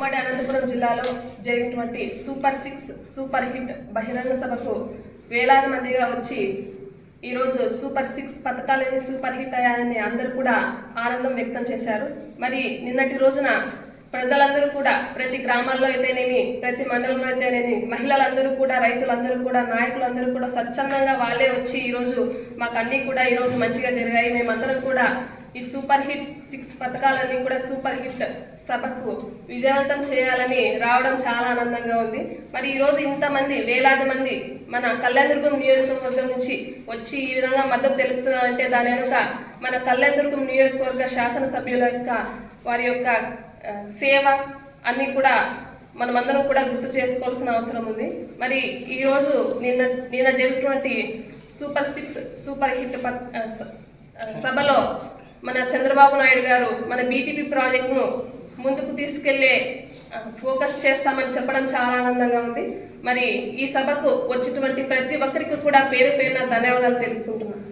ఉమ్మడి అనంతపురం జిల్లాలో జరిగినటువంటి సూపర్ సిక్స్ సూపర్ హిట్ బహిరంగ సభకు వేలాది మందిగా వచ్చి ఈరోజు సూపర్ సిక్స్ పథకాలని సూపర్ హిట్ అయ్యాయని అందరూ కూడా ఆనందం వ్యక్తం చేశారు. మరి నిన్నటి రోజున ప్రజలందరూ కూడా ప్రతి గ్రామాల్లో అయితేనేమి ప్రతి మండలంలో అయితేనేమి మహిళలందరూ కూడా రైతులందరూ కూడా నాయకులందరూ కూడా స్వచ్ఛందంగా వాళ్ళే వచ్చి ఈరోజు మాకు అన్నీ కూడా ఈరోజు మంచిగా జరిగాయి. మేమందరం కూడా ఈ సూపర్ హిట్ సిక్స్ పథకాలన్నీ కూడా సూపర్ హిట్ సభకు విజయవంతం చేయాలని రావడం చాలా ఆనందంగా ఉంది. మరి ఈరోజు ఇంతమంది వేలాది మంది మన కళ్యాణదుర్గం నియోజకవర్గం నుంచి వచ్చి ఈ విధంగా మద్దతు తెలుపుతున్నారంటే దాని వెనుక మన కళ్యాణదుర్గం నియోజకవర్గ శాసనసభ్యుల యొక్క వారి యొక్క సేవ అన్నీ కూడా మనమందరం కూడా గుర్తు చేసుకోవాల్సిన అవసరం ఉంది. మరి ఈరోజు నిన్న నిన్న జరిగినటువంటి సూపర్ సిక్స్ సూపర్ హిట్ సభలో మన చంద్రబాబు నాయుడు గారు మన బీటీపీ ప్రాజెక్టును ముందుకు తీసుకెళ్ళే ఫోకస్ చేస్తామని చెప్పడం చాలా ఆనందంగా ఉంది. మరి ఈ సభకు వచ్చినటువంటి ప్రతి ఒక్కరికి కూడా పేరు పేరున ధన్యవాదాలు తెలుపుకుంటున్నాను